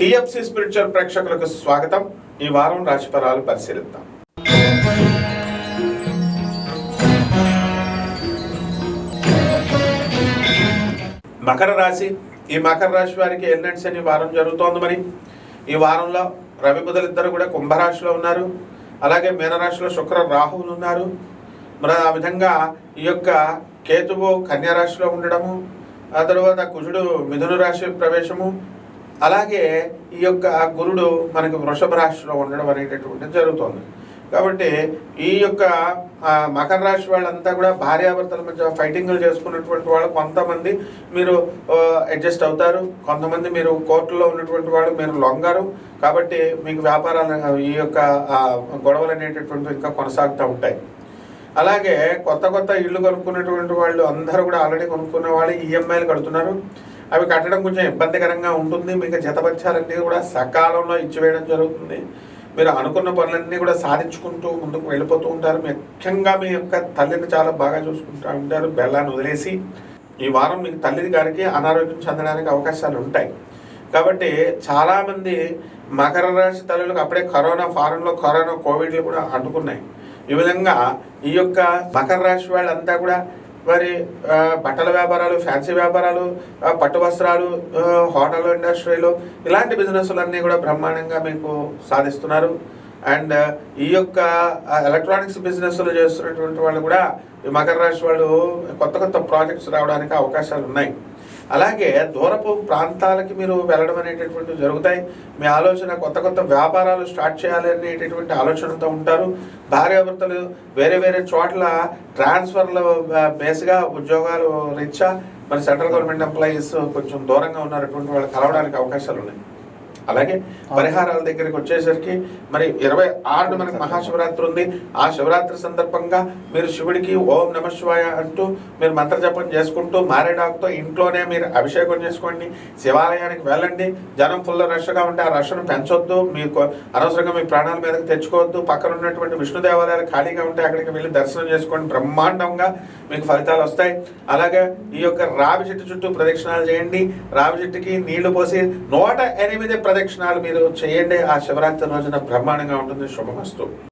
TFC spiritual ప్రేక్షకులకు స్వాగతం. ఈ వారం రాశిఫలాలు పరిశీలిద్దాం. మకర రాశి. ఈ మకర రాశి వారికి ఎన్నెంట్స్ అని వారం జరుగుతోంది మరి. ఈ వారంలో రవి బుధులు ఇద్దరు కూడా కుంభరాశిలో ఉన్నారు. అలాగే మీనరాశిలో శుక్ర రాహువులు ఉన్నారు. మరి ఆ విధంగా ఈ యొక్క కేతువు కన్యా రాశిలో ఉండడము ఆ తర్వాత కుజుడు మిథున రాశి ప్రవేశము అలాగే ఈ యొక్క గురుడు మనకు వృషభ రాశిలో ఉండడం అనేటటువంటిది జరుగుతుంది. కాబట్టి ఈ యొక్క మకర రాశి వాళ్ళంతా కూడా భార్యాభర్తల మధ్య ఫైటింగ్లు చేసుకున్నటువంటి వాళ్ళు కొంతమంది మీరు అడ్జస్ట్ అవుతారు. కొంతమంది మీరు కోర్టులో ఉన్నటువంటి వాళ్ళు మీరు లొంగారు. కాబట్టి మీకు వ్యాపారాలు ఈ యొక్క గొడవలు అనేటటువంటివి ఇంకా కొనసాగుతూ ఉంటాయి. అలాగే కొత్త కొత్త ఇల్లు కొనుక్కున్నటువంటి వాళ్ళు అందరూ కూడా ఆల్రెడీ కొనుక్కున్న వాళ్ళు ఈఎంఐలు కడుతున్నారు. అవి కట్టడం కొంచెం ఇబ్బందికరంగా ఉంటుంది. మీకు జతపత్యాలన్నీ కూడా సకాలంలో ఇచ్చివేయడం జరుగుతుంది. మీరు అనుకున్న పనులన్నీ కూడా సాధించుకుంటూ ముందుకు వెళ్ళిపోతూ ఉంటారు. ముఖ్యంగా మీ యొక్క తల్లిని చాలా బాగా చూసుకుంటూ ఉంటారు. బెల్లాన్ని వదిలేసి ఈ వారం మీకు తల్లి గారికి అనారోగ్యం చెందడానికి అవకాశాలు ఉంటాయి. కాబట్టి చాలామంది మకర రాశి తల్లులకు అప్పుడే కరోనా ఫారెన్లో కరోనా కోవిడ్లు కూడా అంటుకున్నాయి. ఈ విధంగా ఈ యొక్క మకర రాశి వాళ్ళంతా కూడా మరి బట్టల వ్యాపారాలు ఫ్యాన్సీ వ్యాపారాలు పట్టు వస్త్రాలు హోటల్ ఇండస్ట్రీలు ఇలాంటి బిజినెస్లన్నీ కూడా బ్రహ్మాండంగా మీకు సాధిస్తున్నారు. అండ్ ఈ యొక్క ఎలక్ట్రానిక్స్ బిజినెస్లు చేస్తున్నటువంటి వాళ్ళు కూడా మకర రాశి వాళ్ళు కొత్త కొత్త ప్రాజెక్ట్స్ రావడానికి అవకాశాలు ఉన్నాయి అలాగే దూరపు ప్రాంతాలకి మీరు వెళ్ళడం అనేటటువంటివి జరుగుతాయి. మీ ఆలోచన కొత్త కొత్త వ్యాపారాలు స్టార్ట్ చేయాలి అనేటటువంటి ఆలోచనతో ఉంటారు. భార్యాభర్తలు వేరే వేరే చోట్ల ట్రాన్స్ఫర్ల బేస్గా ఉద్యోగాలు రీత్యా మరి సెంట్రల్ గవర్నమెంట్ ఎంప్లాయీస్ కొంచెం దూరంగా ఉన్నటువంటి వాళ్ళు కలవడానికి అవకాశాలు ఉన్నాయి అలాగే పరిహారాల దగ్గరికి వచ్చేసరికి మరి ఇరవై ఆరు మనకి మహాశివరాత్రి ఉంది. ఆ శివరాత్రి సందర్భంగా మీరు శివుడికి ఓం నమ శివాయ అంటూ మీరు మంత్ర జపం చేసుకుంటూ మారేడాకుతో ఇంట్లోనే మీరు అభిషేకం చేసుకోండి. శివాలయానికి వెళ్ళండి. జనం ఫుల్ రష్గా ఉంటే ఆ రష్ను పెంచొద్దు. మీకు అనవసరంగా మీ ప్రాణాల మీదకి తెచ్చుకోవద్దు. పక్కన ఉన్నటువంటి విష్ణు దేవాలయాలు ఖాళీగా ఉంటే అక్కడికి వెళ్ళి దర్శనం చేసుకోండి బ్రహ్మాండంగా. మీకు ఫలితాలు వస్తాయి. అలాగే ఈ యొక్క రావి చెట్టు చుట్టూ ప్రదక్షిణాలు చేయండి. రావి చెట్టుకి నీళ్ళు పోసి నూట ఎనిమిది ప్రదక్షిణాలు మీరు చేయండి. ఆ శివరాత్రి రోజున బ్రహ్మాండంగా ఉంటుంది. శుభమస్తు.